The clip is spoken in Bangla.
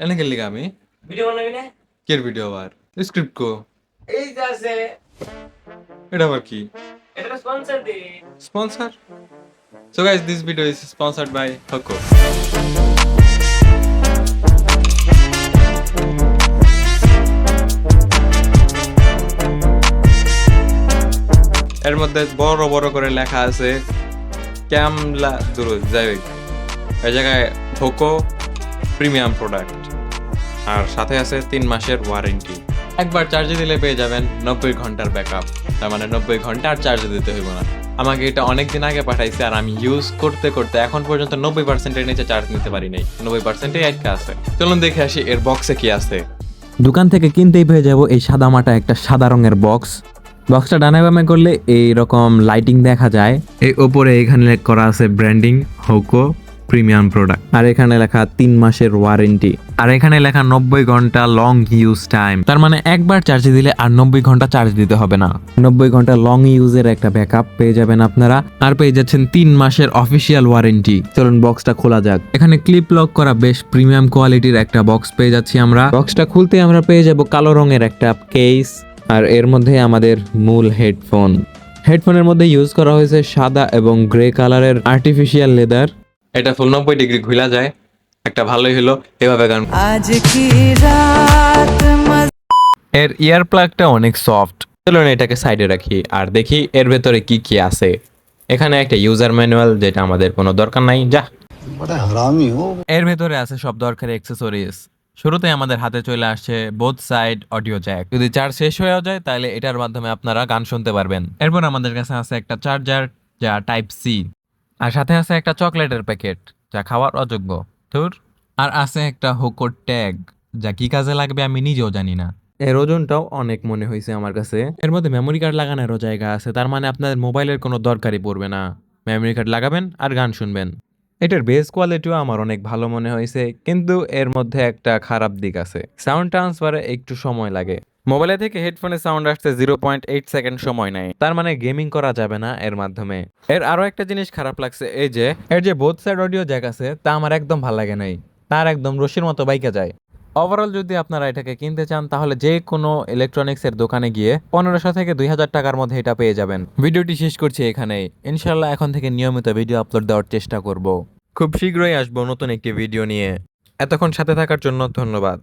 এনে গেলি আমি ভিডিও বানাবি না কের ভিডিও আবার স্ক্রিপ্ট কো এই যে আছে এটা আবার কি এটা sponsor the sponsor so guys this video is sponsored by Hoco এর মধ্যে বড় বড় করে লেখা আছে ক্যামলা দুরুজ যাই এই জায়গায় হোকো প্রিমিয়াম প্রোডাক্ট। আর সাথে আছে তিন মাসের ওয়ারেন্টি। একবার চার্জে দিলে পেয়ে যাবেন নব্বই ঘণ্টার ব্যাকআপ। তার মানে নব্বই ঘণ্টা আর চার্জে দিতে হইব না। আমাকে এটা অনেক দিন আগে পাঠাইছে আর আমি ইউজ করতে করতে এখন পর্যন্ত নব্বই পার্সেন্টের নিচে চার্জ নিতে পারি নাই। নব্বই পার্সেন্টই আটকে আছে। চলুন দেখে আসি এর বক্সে কি আছে। দোকান থেকে কিনতেই পেয়ে যাব এই সাদা মাটা একটা সাদা রঙের বক্স বক্সটা ডানে বামে করলে এই রকম লাইটিং দেখা যায়। এই ওপরে এখানে করা আছে ব্র্যান্ডিং হোকো প্রিমিয়াম প্রোডাক্ট আর এখানে লেখা তিন মাসের ওয়ারেন্টি আর এখানে লেখা নব্বই ঘণ্টা লং ইউজ টাইম তার মানে একবার চার্জ দিলে আর নব্বই ঘণ্টা চার্জ দিতে হবে না। নব্বই ঘণ্টা লং ইউজের একটা ব্যাকআপ পেয়ে যাবেন আপনারা। আর পেয়ে যাচ্ছেন তিন মাসের অফিসিয়াল ওয়ারেন্টি চলুন বক্সটা খোলা যাক। এখানে ক্লিপ লক করা বেশ প্রিমিয়াম কোয়ালিটির একটা বক্স পেয়ে যাচ্ছি আমরা। বক্সটা খুলতে আমরা পেয়ে যাব কালো রঙের একটা কেস আর এর মধ্যে আমাদের মূল হেডফোন হেডফোনের মধ্যে ইউজ করা হয়েছে সাদা এবং গ্রে কালারের আর্টিফিশিয়াল লেদার এটা ফুল নব্বই ডিগ্রি ঘুলা যায়। একটা ভালোই হলো এভাবে গান এর ইয়ার প্লাগটা অনেক সফট চলুন এটাকে সাইডে রাখি আর দেখি এর ভেতরে কি কি আছে। এখানে একটা ইউজার ম্যানুয়াল যেটা আমাদের কোনো দরকার নাই। যা। এর ভেতরে আছে সব দরকারি অ্যাক্সেসরিজ শুরুতে আমাদের হাতে চলে আসছে বোথ সাইড অডিও জ্যাক যদি চার্জ শেষ হয়ে যায় তাহলে এটার মাধ্যমে আপনারা গান শুনতে পারবেন। এরপর আমাদের কাছে আছে একটা চার্জার যা টাইপ সি আর সাথে আছে একটা চকলেটের প্যাকেট, যা খাওয়ার অযোগ্য। ধুর। আর আছে একটা হোকোর ট্যাগ, যা কি কাজে লাগবে আমি নিজেও জানি না। এর ওজনটাও অনেক মনে হয়েছে আমার কাছে। এর মধ্যে মেমোরি কার্ড লাগানোরও জায়গা আছে, তার মানে আপনাদের মোবাইলের কোনো দরকারই পড়বে না। মেমোরি কার্ড লাগাবেন আর গান শুনবেন। এটার বেস কোয়ালিটিও আমার অনেক ভালো মনে হয়েছে কিন্তু এর মধ্যে একটা খারাপ দিক আছে। সাউন্ড ট্রান্সফারে একটু সময় লাগে। মোবাইলে থেকে হেডফোনে সাউন্ড আসতে জিরো পয়েন্ট এইট সেকেন্ড সময় নেয়। তার মানে গেমিং করা যাবে না এর মাধ্যমে। এর আরও একটা জিনিস খারাপ লাগছে এই যে এর যে বোথ সাইড অডিও জ্যাক আছে তা আমার একদম ভালো লাগে নাই। তার একদম রশির মতো বাইকে যায়। ওভারঅল যদি আপনারা এটাকে কিনতে চান তাহলে যে কোনো ইলেকট্রনিক্সের দোকানে গিয়ে পনেরোশো থেকে দুই হাজার টাকার মধ্যে এটা পেয়ে যাবেন। ভিডিওটি শেষ করছি এখানেই। ইনশাল্লাহ এখন থেকে নিয়মিত ভিডিও আপলোড দেওয়ার চেষ্টা করব। খুব শীঘ্রই আসব নতুন একটি ভিডিও নিয়ে। এতক্ষণ সাথে থাকার জন্য ধন্যবাদ।